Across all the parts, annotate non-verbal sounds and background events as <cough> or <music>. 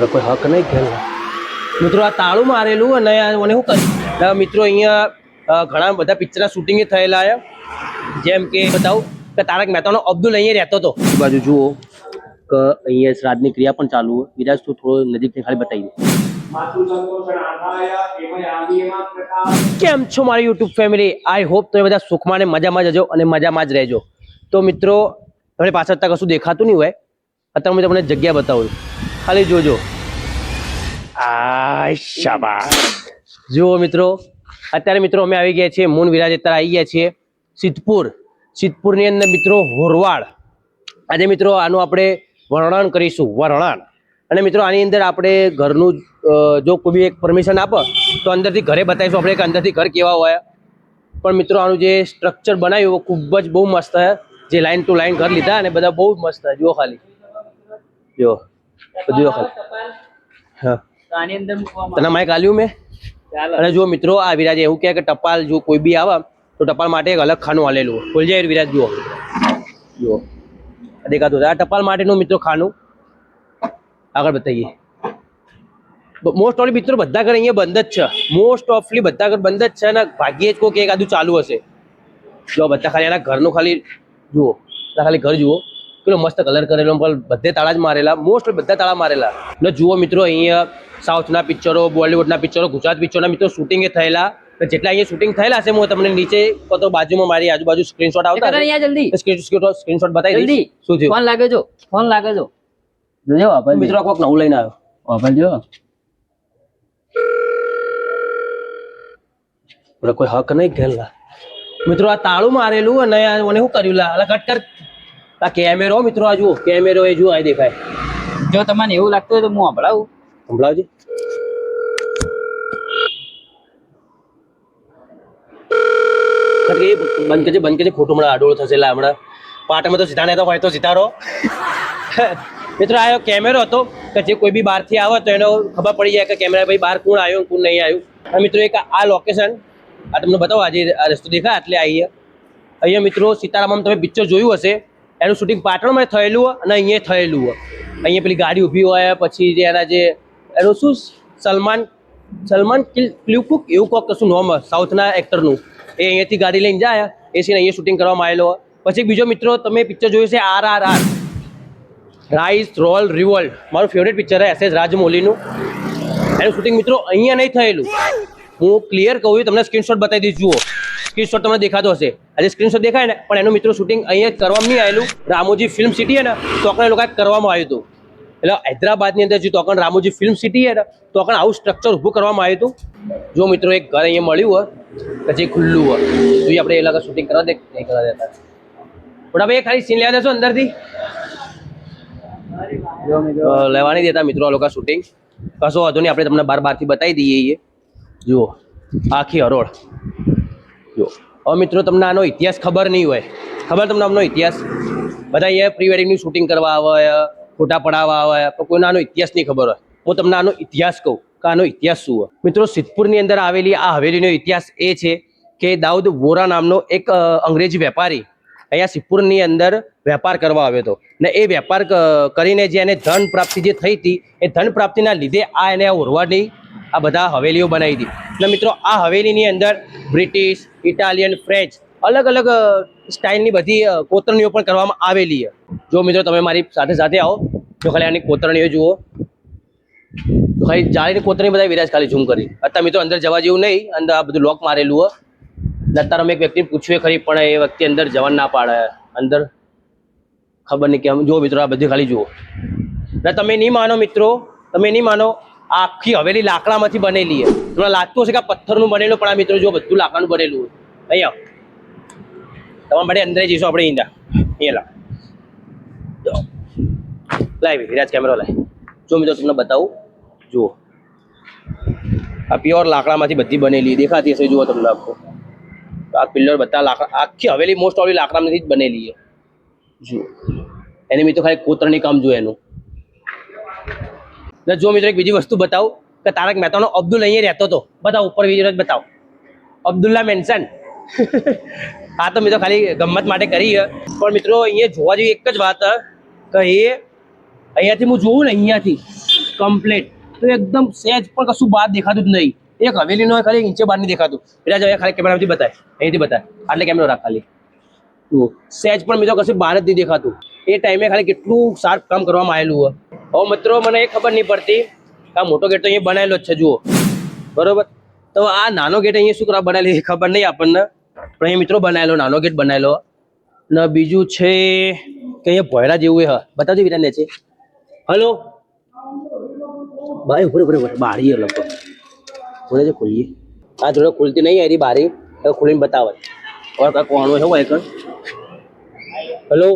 મિત્રો કોઈ હક નહીં ખેલ મિત્રો, આ તાળું મારેલું અને મને શું કહ્યું મિત્રો, અહીંયા ઘણા બધા પિક્ચરના શૂટિંગ થયેલા છે. જેમ કે, બતાવું કે તારક મહેતાનો અબ્દુલ અહીંયા રહેતો હતો. બાજુ જુઓ કે અહીંયા શ્રાદ્ધની ક્રિયા પણ ચાલુ હોય. વિરાજ તું થોડો નજીકથી ખાલી બતાવી કેમ છો મારી યુટ્યુબ ફેમિલી આઈ હોપ તમે બધા સુખમાં ને મજામાં જજો અને મજામાં જ રહેજો. તો મિત્રો, તમને પાછળ ત્યાં કશું દેખાતું નહીં હોય? અત્યારે હું તમને જગ્યા બતાવું. ખાલી જોજો. આ શાબાશ. જુઓ મિત્રો અત્યારે મિત્રો અમે આવી ગયા છીએ મૂન વિરાજ અત્યારે આવી ગયા છીએ સિદ્ધપુર. સિદ્ધપુરની અંદર મિત્રો હોરવાડ. આજે મિત્રો આનું આપણે વર્ણન કરીશું વર્ણન. અને મિત્રો આની અંદર આપણે ઘરનું જો કોઈ બી એક પરમિશન આપે તો અંદરથી ઘરે બતાવીશું. આપણે કે અંદરથી ઘર કેવા હોય. પણ મિત્રો આનું જે સ્ટ્રક્ચર બનાવ્યું ખૂબ જ બહુ મસ્ત છે. જે લાઈન ટુ લાઈન ઘર લીધા અને બધા બહુ મસ્ત છે. જુઓ ખાલી. જુઓ. બધું હા. મૂકવામાં તને માઇક આલ્યું મેં? અને જો મિત્રો આ વિરાજ એવું કહે કે ટપાલ જો કોઈ બી આવે તો ટપાલ માટે એક અલગ ખાનું આલેલું ખોલ જાય વિરાજ જુઓ. જુઓ. દેખાતું આ ટપાલ માટેનું મિત્રો ખાનું. આગળ બતાવીએ. મોસ્ટ ઓફલી મિત્રો બધા ઘર અહીંયા બંધ જ છે. મોસ્ટ ઓફલી બધા ઘર બંધ જ છે અને ભાગ્યે જ કોઈ એક આદુ ચાલુ હશે. જો બધા ખાલી એના ઘરનું ખાલી જુઓ. ખાલી ઘર જુઓ. પેલો મસ્ત કલર કરેલો પણ બધે તાળા જ મારેલા મોસ્ટ બધા તાળા મારેલા. એટલે જુઓ મિત્રો અહીંયા સાઉથના પિક્ચરો બોલિવૂડના પિક્ચરો ગુજરાત પિક્ચરોના મિત્રો શૂટિંગ થયેલા. તો જેટલા અહીંયા શૂટિંગ થયેલા છે હું તમને નીચે કો તો બાજુમાં મારી આજુબાજુ સ્ક્રીનશોટ આવતા એકવાર અહીંયા જલ્દી. સ્ક્રીનશોટ બતાવી જલ્દી. દઈશ શું થયું? ફોન લાગે જો ફોન લાગે જો. જોજો વાપર મિત્રો આ કોક નવું લઈને આવ્યો. વાપર જો બોલે કોઈ હક નહીં ઘેરલા મિત્રો આ તાળું મારેલું અને આ મને શું કર્યું લા. અલા કટ કર આ કેમેરો મિત્રો આ જુઓ કેમેરો એ જુઓ આ દેખાય. જો તમને એવું લાગતું હોય તો હું સંભળાવું. સંભળાવજે. બંધ કરજે બંધ કરજે ખોટું હમણાં આડોળ થશે એટલે હમણાં પાટામાં તો સીધા નહીં તો હોય તો સીધા રહો. મિત્રો આ કેમેરો હતો કે જે કોઈ બી બહારથી આવે તો એનો ખબર પડી જાય કે કેમેરા ભાઈ બહાર કોણ આવ્યું કોણ નહીં આવ્યું. અને મિત્રો એક આ લોકેશન આ તમને બતાવો આજે આ રસ્તો દેખાય એટલે આવીએ અહીંયા મિત્રો સીતારામમ તમે પિક્ચર જોયું હશે. એનું શૂટિંગ પાટણમાં થયેલું અને અહીંયા થયેલું હોય. અહીંયા પેલી ગાડી ઊભી હોય, પછી જે એના જે, એનું શું, સલમાન સલમાન કિલ- ક્લ્યુકુક? એવું કોક કશું નોમ સાઉથના એક્ટરનું એ અહીંયાથી ગાડી લઈને જાય, એ સીન અહીંયા શૂટિંગ કરવામાં આવેલો પછી બીજો મિત્રો, તમે પિક્ચર જોયું છે R R R rise roar revolt મારું ફેવરેટ પિક્ચર એસ એસ રાજમૌલીનું. એનું શૂટિંગ મિત્રો, અહીંયા નહીં થયેલું. હું ક્લિયર કહું તમને સ્ક્રીનશોટ બતાવી દઈશ, જુઓ. સ્ક્રીનશોટ તમને દેખાતો હશે. આજે સ્ક્રીનશોટ દેખાય ને, પણ એનું મિત્રો શૂટિંગ અહીંયા કરવામાં નહીં આવેલું. રામોજી ફિલ્મ સિટી હે ને તોકણ એ લોકોએ કરવામાં આવ્યું હતું. એટલે હૈદરાબાદની અંદર જે તોકણ રામોજી ફિલ્મ સિટી હે ને તોકણ આવું સ્ટ્રક્ચર ઊભું કરવામાં આવ્યું હતું. જો મિત્રો એક ઘર અહીંયા મળ્યું હોય પછી ખુલ્લું હોય, તો આપણે એ લોકો શૂટિંગ કરવા દે નહીં કરવા દેતા. પણ ભાઈ ખાલી સીન લેવા દેશો અંદરથી. લેવાની દેતા મિત્રો આ લોકો શૂટિંગ કશો વાંધો નહીં, આપણે તમને બાર બારથી બતાવી દઈએ એ. જુઓ, આખી હરોળ. જુઓ હવે મિત્રો, તમને આનો ઇતિહાસ ખબર નહીં હોય. ખબર તમને આમનો ઇતિહાસ? બધા અહીંયા પ્રી વેડિંગનું શૂટિંગ કરવા આવે, ફોટા પડાવવા આવે પણ કોઈને આનો ઇતિહાસ નહીં ખબર હોય. હું તમને આનો ઇતિહાસ કહું કે આનો ઇતિહાસ શું હોય. મિત્રો, સિદ્ધપુરની અંદર આવેલી આ હવેલીનો ઇતિહાસ એ છે કે દાઉદ વોરા નામનો એક અંગ્રેજી વેપારી અહીંયા સિપુરની અંદર વેપાર કરવા આવ્યો હતો. ને એ વેપાર કરીને જે એને ધન પ્રાપ્તિ જે થઈ હતી, એ ધન પ્રાપ્તિના લીધે આ એને આ ઓરવાની આ બધા હવેલીઓ બનાવી હતી ને મિત્રો, આ હવેલીની અંદર બ્રિટિશ, ઇટાલિયન, ફ્રેન્ચ અલગ અલગ સ્ટાઇલની બધી કોતરણીઓ પણ કરવામાં આવેલી છે. જો મિત્રો તમે મારી સાથે સાથે આવો, જો ખાલી આની કોતરણીઓ જુઓ. તો ખાલી જાળીની કોતરણી બધા વિરાજ ખાલી ઝૂમ કરી. અત્યારે મિત્રો અંદર જવા જેવું નહીં, અંદર આ બધું લોક મારેલું હોય. ને અમે એક વ્યક્તિને પૂછ્યું ખરી, પણ એ વ્યક્તિ અંદર જવા ના પાડે. અંદર? ખબર નહીં કેમ? જુઓ મિત્રો આ બધી ખાલી જુઓ. ને તમે નહીં માનો મિત્રો, તમે નહીં માનો આ આખી હવેલી લાકડામાંથી બનેલી છે. તમને લાગતું હશે કે આ પથ્થરનું બનેલું, પણ આ મિત્રો જો બધું લાકડાનું બનેલું હોય અહીંયા તમારા માટે અંદર જઈશું આપણે ઈંડા. અહીંયા લા લાવી વિરાજ કેમેરો લાવી જો મિત્રો તમને બતાવું. જુઓ. આ પ્યોર લાકડામાંથી બધી બનેલી દેખાતી હશે, જુઓ તમને આખો. આ પિલ્લર બધા લાકડા આખી હવેલી મોસ્ટ ઓફલી લાકડામાંથી જ બનેલી છે. જો. એની મિત્રો ખાલી કોતરણી કામ જોઈએ એનું. ને જો મિત્રો એક બીજી વસ્તુ બતાવું કે તારક મહેતાનો અબ્દુલ અહીંયા રહેતો હતો બતાવો ઉપર વીડિયો બતાવો. અબ્દુલ્લા મેન્શન હા <laughs> તો મિત્રો ખાલી ગમત માટે કરી પણ મિત્રો અહીંયા જોવા જેવી એક જ વાત કે એ અહીંયાથી હું જોઉં ને અહીંયાથી કમ્પ્લેટ તો એકદમ સહેજ પણ કશું બહાર દેખાતું જ નહીં. એક હવેલી નો ખાલી ઇંચે બહાર નહીં દેખાતું. એટલે જો ખાલી કેમેરામાંથી બતાય. અહીંથી બતાય. આટલે કેમેરો રાખ ખાલી. જુઓ. સેજ પણ મિત્રો કશું બહાર જ નહીં દેખાતું. એ ટાઈમે ખાલી કેટલું શાર્પ કામ કરવામાં આવેલું હોય. હવે મિત્રો, મને એ ખબર નહીં પડતી આ મોટો ગેટ તો અહીંયા બનાવેલો જ છે, જુઓ. બરોબર? તો આ નાનો ગેટ અહીંયા શું કરવા બનાવેલી એ ખબર નહીં આપણને. પણ અહીંયા મિત્રો બનાવેલો, નાનો ગેટ બનાવેલો. ને બીજું છે કે અહીંયા ભોયરા જેવું એ હ. બતાવજો વિરાને છે હલો ભાઈ ઉપર ઉપર ઉભરે બારી છે ખોલીએ? આ જોડે ખુલતી નહીં, એની બારી હવે ખોલીને બતાવે. ઓર કાંઈ કોણો છે હોય કણ હલો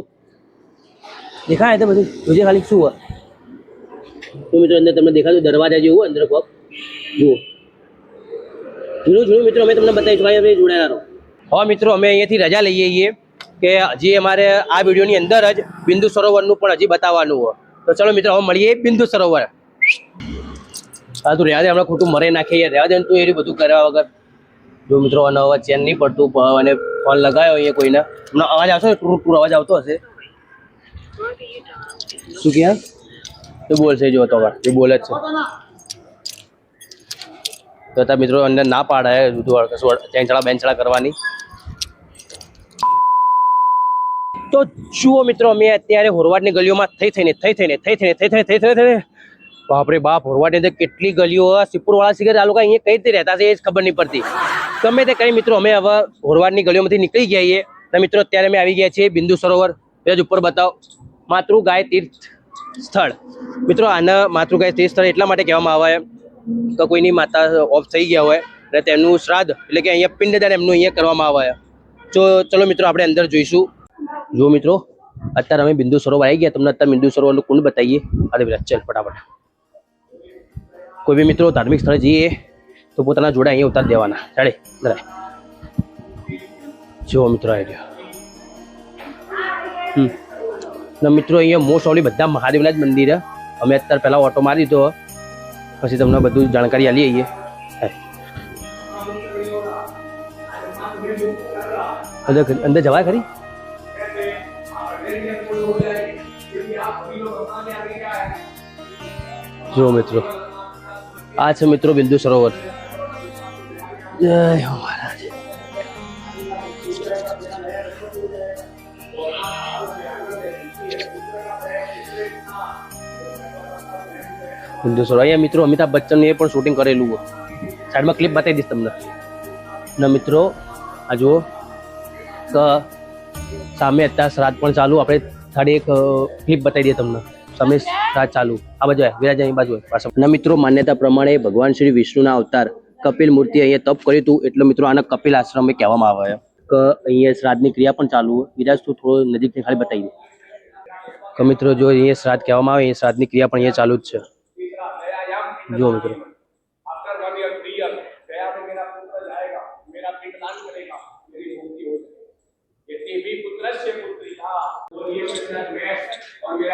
દેખાય તો બધું? જોજે ખાલી શું હોય? તો મિત્રો, અંદર તમને દેખાતું દરવાજા જેવું અંદર કોક. જુઓ. જૂનું જૂનું મિત્રો, અમે તમને બતાવીશું ભાઈ અમે જોડાયેલા રહો. હા મિત્રો, અમે અહીંયાથી રજા લઈએ છીએ કે હજી અમારે આ વિડીયોની અંદર જ બિંદુ સરોવરનું પણ હજી બતાવવાનું હોય. તો ચલો મિત્રો, હવે મળીએ બિંદુ સરોવર. હા તું રહેવા દે હમણાં ખોટું મરે નાખે યાર રહેવા દે તું એ બધું કર્યા વગર જો મિત્રો આનો અવાજ ચેન નહીં પડતું અને ફોન લગાવ્યો અહીંયા કોઈને હમણાં અવાજ આવશે ને ટૂર ટૂર અવાજ આવતો હશે શું ક્યાં તો બોલશે જો તો એ બોલે જ છે તો ત્યાં મિત્રો અંદર ના પાડે કશું ચેંચડા બેંચડા કરવાની તો જુઓ મિત્રો અમે અત્યારે હોરવાડની ગલીઓમાં થઈ થઈને થઈ થઈને થઈ થઈને થઈ થઈને થઈ થઈ થઈને બાપરે બાપ હોરવાડની તો કેટલી ગલીઓ સિપુરવાળા સિગર આ લોકો અહીંયા કઈ રીતે રહેતા છે એ જ ખબર નહીં પડતી. ગમે તે કઈ મિત્રો, અમે હવે હોરવાડની ગલીઓમાંથી નીકળી ગયા છીએ. તો મિત્રો, અત્યારે અમે આવી ગયા છીએ બિંદુ સરોવર. જ ઉપર બતાવો. માતૃગાય તીર્થ સ્થળ. મિત્રો, આના માતૃગાય તીર્થ સ્થળ એટલા માટે કહેવામાં આવે કે કોઈની માતા ઓફ થઈ ગયા હોય અને તેમનું શ્રાદ્ધ એટલે કે અહીંયા પિંડદાન એમનું અહીંયા કરવામાં આવે જો, ચલો મિત્રો, આપણે અંદર જોઈશું. જો મિત્રો, અત્યારે અમે બિંદુ સરોવર આવી ગયા. તમને અત્યારે બિંદુ સરોવરનું કુંડ બતાવીએ. અરે વિરાજ ચાલ, ફટાફટ. કોઈ બી મિત્રો ધાર્મિક સ્થળે જઈએ તો પોતાના જોડે અહીંયા ઉતાર દેવાના. ચાલે જરાય જુઓ મિત્રો આવી હમ. મિત્રો, અહીંયા મોસ્ટ ઓફલી બધા મહાદેવના જ મંદિર અમે અત્યારે પહેલાં ઓટો મારી દીધો. પછી તમને બધું જાણકારી આલી આવીએ. અંદર અંદર જવાય ખરી? જુઓ મિત્રો. આ છે મિત્રો બિંદુ સરોવર. બિંદુ સરોવર. અહીંયા મિત્રો અમિતાભ બચ્ચનને પણ શૂટિંગ કરેલું હોય. સાઈડમાં ક્લિપ બતાવી દઈશ તમને. ને મિત્રો, આ જુઓ. સામે અત્યારે શ્રાદ્ધ પણ ચાલુ. આપણે થાળી એક ક્લિપ બતાવી દઈએ તમને. સામે રાજ ચાલુ. આ બાજુ હોય વિરાજ અહીં બાજુ હોય ના મિત્રો, માન્યતા પ્રમાણે ભગવાન શ્રી વિષ્ણુના અવતાર, કપિલ મૂર્તિ અહીંયા તપ કર્યું હતું, એટલે મિત્રો આને કપિલ આશ્રમ કહેવામાં આવે કે, અહીંયા શ્રાદ્ધની ક્રિયા પણ ચાલુ વિરાજ, તું થોડો નજીકથી ખાલી બતાવી દે. કે, મિત્રો, જો અહીંયા શ્રાદ્ધ કહેવામાં આવે એ શ્રાદ્ધની ક્રિયા પણ અહીંયા ચાલુ જ છે. જુઓ મિત્રો.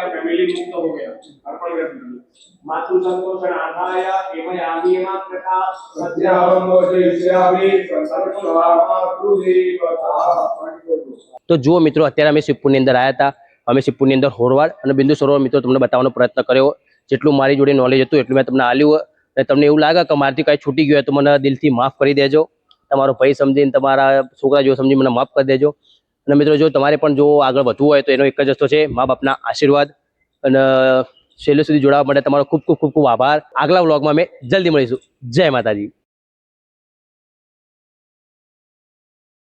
और मेरा फैमिली मुक्त हो गया अर्पण कर दीजिए मातु संतोषण आधाय एवं आदि मात्र का सत्यावमोदयिष्यामि सर्वस्वामातृदेवता તો જુઓ મિત્રો અત્યારે અમે શિવપુરની અંદર આવ્યા હતા અમે શિવપુરની અંદર હોરવાડ અને બિંદુ સરોવર મિત્રો તમને બતાવવાનો પ્રયત્ન કર્યો જેટલું મારી જોડે નોલેજ હતું એટલું મેં તમને આલ્યું હોય અને તમને એવું લાગે કે મારાથી કાંઈ છૂટી ગયું હોય તો મને દિલથી માફ કરી દેજો તમારો ભાઈ સમજીને તમારા છોકરા જેવો સમજી મને માફ કરી દેજો અને મિત્રો, જો તમારે પણ જો આગળ વધવું હોય તો એનો એક જ રસ્તો છે, મા બાપના આશીર્વાદ. અને, છેલ્લે સુધી જોડાવા માટે તમારો ખૂબ ખૂબ ખૂબ ખૂબ આભાર. આગલા વ્લોગમાં અમે જલ્દી મળીશું. જય માતાજી.